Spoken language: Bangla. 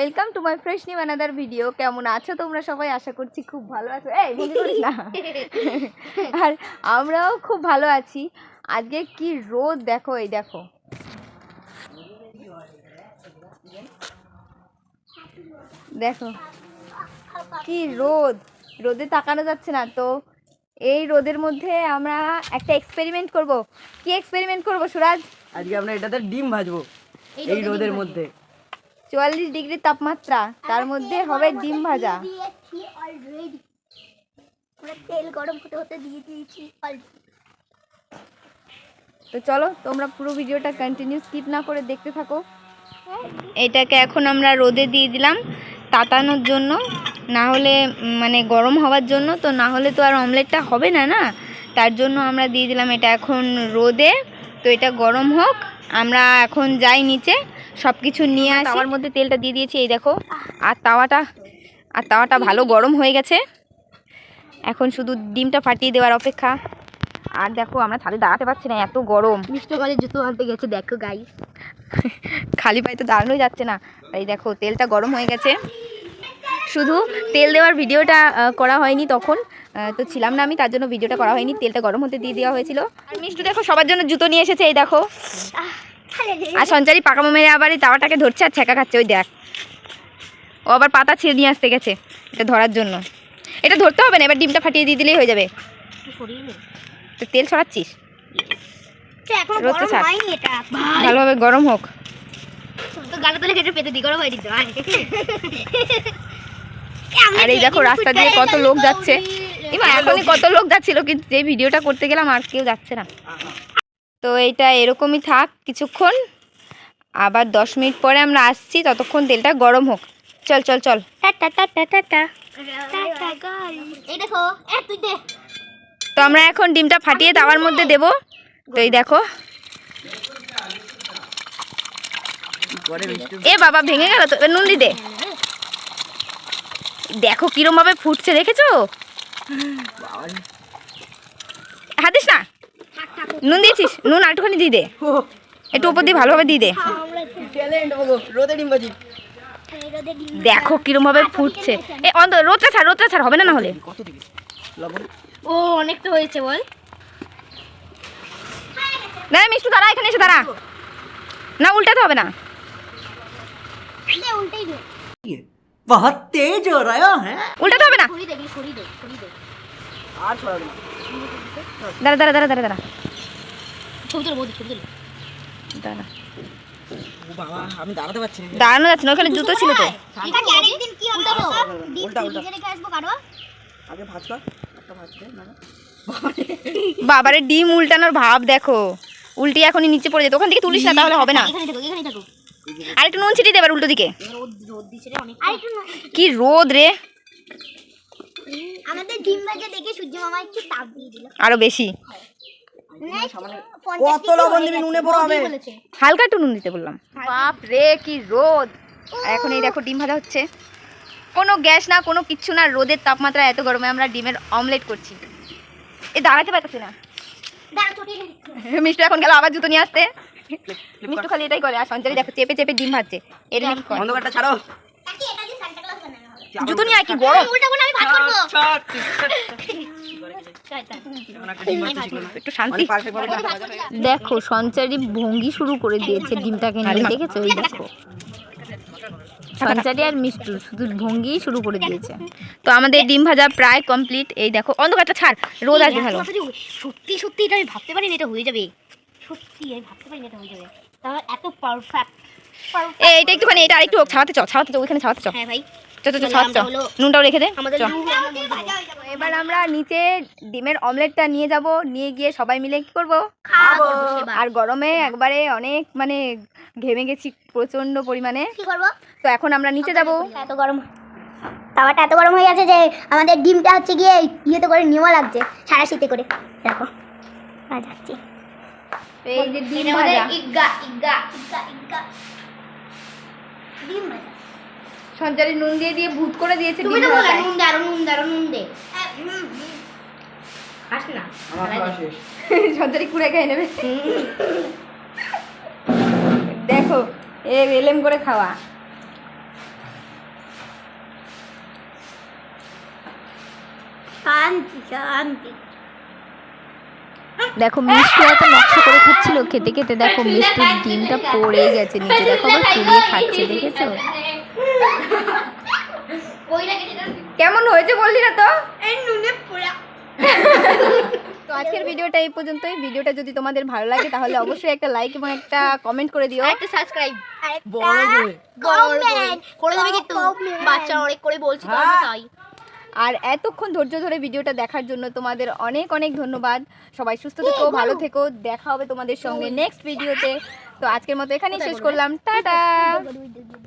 Welcome to my fresh new another video কেমন আছো তোমরা সবাই? আশা করছি খুব ভালো আছো। এই না। আর আমরাও খুব ভালো আছি। আজকে কি রোদ দেখো এই দেখো। দেখো কি রোদ। রোদে তাকানো যাচ্ছে না তো। এই রোদের মধ্যে আমরা একটা এক্সপেরিমেন্ট করব। কি এক্সপেরিমেন্ট করব সুরাজ? আজকে আমরা এটাতে ডিম ভাজবো। এই রোদের মধ্যে। চুয়াল্লিশ ডিগ্রি তাপমাত্রা তার মধ্যে হবে ডিম ভাজা। তেল গরম হতে হতে দিয়ে দিয়েছি তো চলো তোমরা পুরো ভিডিওটা কন্টিনিউ স্কিপ না করে দেখতে থাকো। এটাকে এখন আমরা রোদে দিয়ে দিলাম তাতানোর জন্য। না হলে মানে গরম হওয়ার জন্য তো না হলে তো আর অমলেটটা হবে না না? তার জন্য আমরা দিয়ে দিলাম এটা এখন রোদে। তো এটা গরম হোক আমরা এখন যাই নিচে। সব কিছু নিয়ে আসি। তাওয়ার মধ্যে তেলটা দিয়ে দিয়েছি এই দেখো। আর তাওয়াটা আর তাওয়াটা ভালো গরম হয়ে গেছে। এখন শুধু ডিমটা ফাটিয়ে দেওয়ার অপেক্ষা। আর দেখো আমরা ছাদে দাঁড়াতে পারছি না এত গরম। মিষ্টি কলের জুতো আনতে গেছে দেখো গাই খালি পায়ে তো দাঁড়ানোই যাচ্ছে না। এই দেখো তেলটা গরম হয়ে গেছে। শুধু তেল দেওয়ার ভিডিওটা করা হয়নি তখন। তো ছিলাম না আমি তার জন্য ভিডিওটা করা হয়নি। তেলটা গরম হতে দিয়ে দেওয়া হয়েছিল। আর মিষ্টু দেখো সবার জন্য জুতো নিয়ে এসেছে এই দেখো। আর সঞ্চারী পাকা মেরে আবার এই তাওয়াটাকে ধরছে আর ছেঁকা খাচ্ছে ওই দেখ। ও আবার পাতা ছিঁড়ে নিয়ে আসতে গেছে এটা ধরার জন্য। এটা ধরতে হবে না এবার ডিমটা ফাটিয়ে দিয়ে দিলেই হয়ে যাবে। তো তেল ছড়াচ্ছিস? এখন রোদটা গরম ছাড়। হয়নি এটা। ভালোভাবে গরম হোক। আর এই দেখো রাস্তা দিয়ে কত লোক যাচ্ছে। এবার এখনই কত লোক যাচ্ছিল কিন্তু যে ভিডিওটা করতে গেলাম আর কেউ যাচ্ছে না। তো এটা এরকমই থাক কিছুক্ষণ। আবার দশ মিনিট পরে আমরা আসছি ততক্ষণ তেলটা গরম হোক। চল চল চল। টাটা টাটা টাটা তো আমরা এখন ডিমটা ফাটিয়ে তাওয়ার মধ্যে দেব। তো এই দেখো। এ বাবা ভেঙে গেল তো। নুন দি দে। দেখো কিরম ভাবে ফুটছে দেখেছ? হাতিস না। নুন দিয়েছিস? নুন আরেকটুখানি দিয়ে দে। একটু ওপর দিয়ে ভালোভাবে দিয়ে দে। দেখো কিরম ভাবে ফুটছে। এ রোদটা ছাড় রোদটা ছাড় হবে না না হলে? ও অনেকটা হয়েছে বল। না মিষ্টু দাঁড়া এখানে এসে দাঁড়া। না উল্টাতে হবে না। বহুত তেজ হ্যাঁ। উল্টাতে হবে না। আর দাঁড়া দাঁড়া দাঁড়া দাঁড়া দাঁড়া। ছবি তোলো বৌদি ছবি তোলো। দাঁড়া। দাঁড়ানো যাচ্ছে না ওখানে জুতো ছিল তো। বাবারে। ডিম উল্টানোর ভাব দেখো। উল্টি এখনই নিচে পড়ে যেত ওখান থেকে তুলিস না তাহলে হবে না। এখানে থাকো এখানে থাকো। আর একটু নুন ছিটিয়ে দেবার উল্টো দিকে। রোদ রোদ দিছে রে অনেক আরেকটু কি রোদ রে। আমাদের ডিম ভাজা দেখে সূর্য মামা একটু তাপ দিয়ে দিল। আরও বেশি। কত লবণ দিবি? নুনে পড়া হবে হালকা একটু নুন দিতে বললাম। বাপ রে কি রোদ। আর এখন এই দেখো ডিম ভাজা হচ্ছে। কোনো গ্যাস না কোনো কিচ্ছু না রোদের তাপমাত্রা এত গরমে আমরা ডিমের অমলেট করছি। এ দাঁড়াতে পারতেছি না। মিষ্টু এখন গেল আবার জুতো নিয়ে আসতে। মিষ্টু খালি এটাই করে আর সঞ্চারি দেখো চেপে চেপে ডিম ভাজছে। এটা নাকি অন্ধকারটা ছাড়ো কাকি এটা দিয়ে সান্টা ক্লাস বানানো হবে জুতো নিয়ে আয় কি গরম। উল্টা করে আমি ভাত করব। ছাড় একটু শান্তি। দেখো সঞ্চারী ভঙ্গি শুরু করে দিয়েছে ডিমটাকে নিয়ে দেখেছ? দেখো। সঞ্চারী আর মিষ্টু শুধু ভঙ্গি শুরু করে দিয়েছে। তো আমাদের ডিম ভাজা প্রায় কমপ্লিট এই দেখো অন্ধকারটা ছাড় রোদ আসবে ভালো। সত্যি সত্যি এটা আমি ভাবতে পারিনি এটা হয়ে যাবে। সত্যি আমি ভাবতে পারিনি এটা হয়ে যাবে। তাহলে এত পারফেক্ট এই এটা একটুখানি এটা আরেকটু হোক ছাওয়াতে চ ছাওয়াতে চ ওইখানে ছাওয়াতে চ হ্যাঁ ভাই। চ চ চ তাহলে ছাওয়াতে চ আমরা হলো- নুনটাও রেখে দে আমাদের এবার আমরা নিচে ডিমের অমলেটটা নিয়ে যাব নিয়ে গিয়ে সবাই মিলে কি করব? খাব আর গরমে একবারে অনেক মানে ঘেমে গেছি প্রচণ্ড পরিমাণে। কি করব? তো এখন আমরা নিচে যাব। এত গরম তাওয়াটা এত গরম হয়ে গেছে যে আমাদের ডিমটা হচ্ছে গিয়ে ইয়েতে করে নেওয়া লাগছে সারা শীতে করে। দেখো আর যাচ্ছি। এই যে ডিম ভাজা। ইগা ইগা ইগা ইগা। ডিম ভাজা। সঞ্চারে নুন দিয়ে দিয়ে ভূত করে দিয়েছে তুমি তো বলে নুন দাও নুন দাও নুন দে। খাস না। কুড়ে খেয়ে নেবে। দেখো এ এলেম করে খাওয়া। শান্তি শান্তি। দেখো মিষ্টি এত নকশা করে খাচ্ছিল খেতে খেতে দেখো মিষ্টির ডিমটা পড়ে গেছে নিচে দেখো আবার খাচ্ছে দেখেছ? কেমন হয়েছে বললি না তো? নুনে পোড়া। তো আজকের ভিডিওটা এই পর্যন্তই। ভিডিওটা যদি তোমাদের ভালো লাগে তাহলে অবশ্যই একটা লাইক এবং একটা কমেন্ট করে দিও। একটা সাবস্ক্রাইব বড় করে করে। দেবে কিন্তু। বাচ্চা অনেক করে বলছি তো তাই। আর এতক্ষণ ধৈর্য ধরে ভিডিওটা দেখার জন্য তোমাদের অনেক অনেক ধন্যবাদ। সবাই সুস্থ থেকো ভালো থেকো। দেখা হবে তোমাদের সঙ্গে নেক্সট ভিডিওতে তো। আজকের মতো এখানেই শেষ করলাম। টাটা!